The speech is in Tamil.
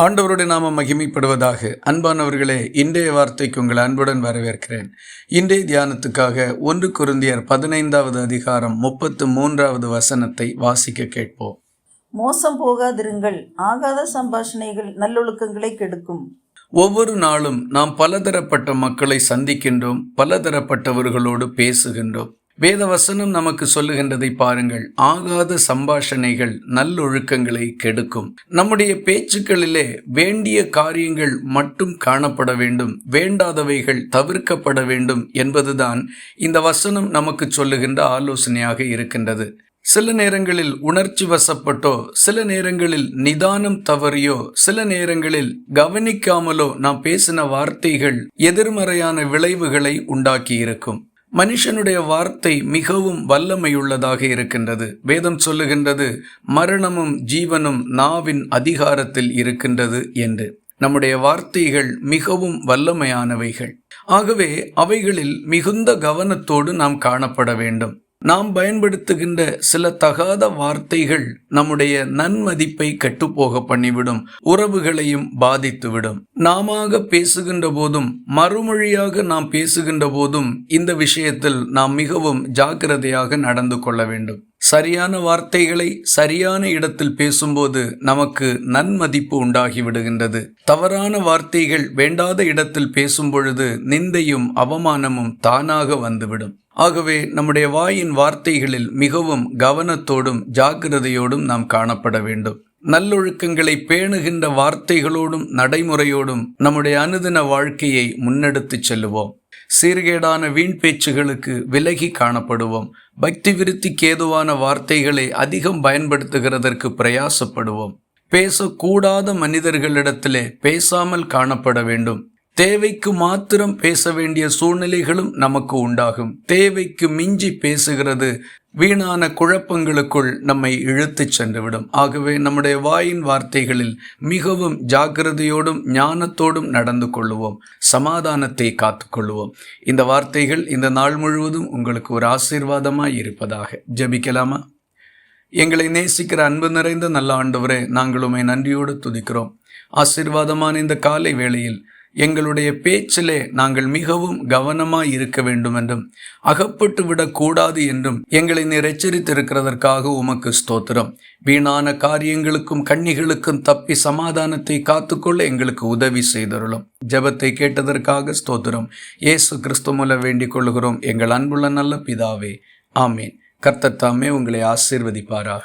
ஆண்டவருடைய நாம மகிமைப்படுவதாக. அன்பானவர்களே இன்றைய வார்த்தைக்கு உங்கள் அன்புடன் வரவேற்கிறேன். இன்றைய தியானத்துக்காக ஒன்று குருந்தியர் பதினைந்தாவது அதிகாரம் முப்பத்து மூன்றாவது வசனத்தை வாசிக்க கேட்போம். மோசம் போகாதிருங்கள் ஆகாத சம்பாஷணைகள் நல்லொழுக்கங்களை கெடுக்கும். ஒவ்வொரு நாளும் நாம் பலதரப்பட்ட மக்களை சந்திக்கின்றோம் பலதரப்பட்டவர்களோடு பேசுகின்றோம். வேதவசனம் நமக்கு சொல்லுகின்றதை பாருங்கள். ஆகாத சம்பாஷணைகள் நல்லொழுக்கங்களை கெடுக்கும். நம்முடைய பேச்சுக்களிலே வேண்டிய காரியங்கள் மட்டும் காணப்பட வேண்டும். வேண்டாதவைகள் தவிர்க்கப்பட வேண்டும் என்பதுதான் இந்த வசனம் நமக்கு சொல்லுகின்ற ஆலோசனையாக இருக்கின்றது. சில நேரங்களில் உணர்ச்சி வசப்பட்டோ சில நேரங்களில் நிதானம் தவறியோ சில நேரங்களில் கவனிக்காமலோ நாம் பேசின வார்த்தைகள் எதிர்மறையான விளைவுகளை உண்டாக்கி இருக்கும் மனுஷனுடைய வார்த்தை மிகவும் வல்லமையுள்ளதாக இருக்கின்றது. வேதம் சொல்லுகின்றது மரணமும் ஜீவனும் நாவின் அதிகாரத்தில் இருக்கின்றது என்று. நம்முடைய வார்த்தைகள் மிகவும் வல்லமையானவைகள். ஆகவே அவைகளில் மிகுந்த கவனத்தோடு நாம் காணப்பட வேண்டும். நாம் பயன்படுத்துகின்ற சில தகாத வார்த்தைகள் நம்முடைய நன்மதிப்பை கெட்டுப்போக பண்ணிவிடும் உறவுகளையும் பாதித்துவிடும். நாம பேசுகின்ற போதும் மறுமொழியாக நாம் பேசுகின்ற போதும் இந்த விஷயத்தில் நாம் மிகவும் ஜாக்கிரதையாக நடந்து கொள்ள வேண்டும். சரியான வார்த்தைகளை சரியான இடத்தில் பேசும்போது நமக்கு நன்மதிப்பு உண்டாகி விடுகின்றது தவறான வார்த்தைகள் வேண்டாத இடத்தில் பேசும் பொழுது நிந்தையும் அவமானமும் தானாக வந்துவிடும். ஆகவே நம்முடைய வாயின் வார்த்தைகளில் மிகவும் கவனத்தோடும் ஜாக்கிரதையோடும் நாம் காணப்பட வேண்டும். நல்லொழுக்கங்களை பேணுகின்ற வார்த்தைகளோடும் நடைமுறையோடும் நம்முடைய அனுதின வாழ்க்கையை முன்னெடுத்துச் செல்லுவோம். சீர்கேடான வீண் பேச்சுகளுக்கு விலகி காணப்படுவோம். பக்தி விருத்திக்கு ஏதுவான வார்த்தைகளை அதிகம் பயன்படுத்துகிறதற்கு பிரயாசப்படுவோம். பேசக்கூடாத மனிதர்களிடத்திலே பேசாமல் காணப்பட வேண்டும். தேவைக்கு மாத்திரம் பேச வேண்டிய சூழ்நிலைகளும் நமக்கு உண்டாகும். தேவைக்கு மிஞ்சி பேசுகிறது வீணான குழப்பங்களுக்குள் நம்மை இழுத்துச் சென்றுவிடும். ஆகவே நம்முடைய வாயின் வார்த்தைகளில் மிகவும் ஜாக்கிரதையோடும் ஞானத்தோடும் நடந்து கொள்ளுவோம். சமாதானத்தை காத்துக்கொள்ளுவோம் இந்த வார்த்தைகள் இந்த நாள் முழுவதும் உங்களுக்கு ஒரு ஆசீர்வாதமாய் இருப்பதாக. ஜபிக்கலாமா? எங்களை நேசிக்கிற அன்பு நிறைந்த நல்ல ஆண்டவரே நாங்கள் உண்மை நன்றியோடு துதிக்கிறோம். ஆசீர்வாதமான இந்த காலை வேளையில் எங்களுடைய பேச்சிலே நாங்கள் மிகவும் கவனமாய் இருக்க வேண்டும் என்றும் அகப்பட்டு விடக்கூடாது என்றும் எங்களை நீர் எச்சரித்திருக்கிறதற்காக உமக்கு ஸ்தோத்திரம். வீணான காரியங்களுக்கும் கண்ணிகளுக்கும் தப்பி சமாதானத்தை காத்துக்கொள்ள எங்களுக்கு உதவி செய்தருளும். ஜபத்தை கேட்டதற்காக ஸ்தோத்திரம். இயேசு கிறிஸ்து மூல வேண்டிக் கொள்கிறோம் எங்கள் அன்புள்ள நல்ல பிதாவே ஆமீன். கர்த்தத்தாமே உங்களை ஆசீர்வதிப்பாராக.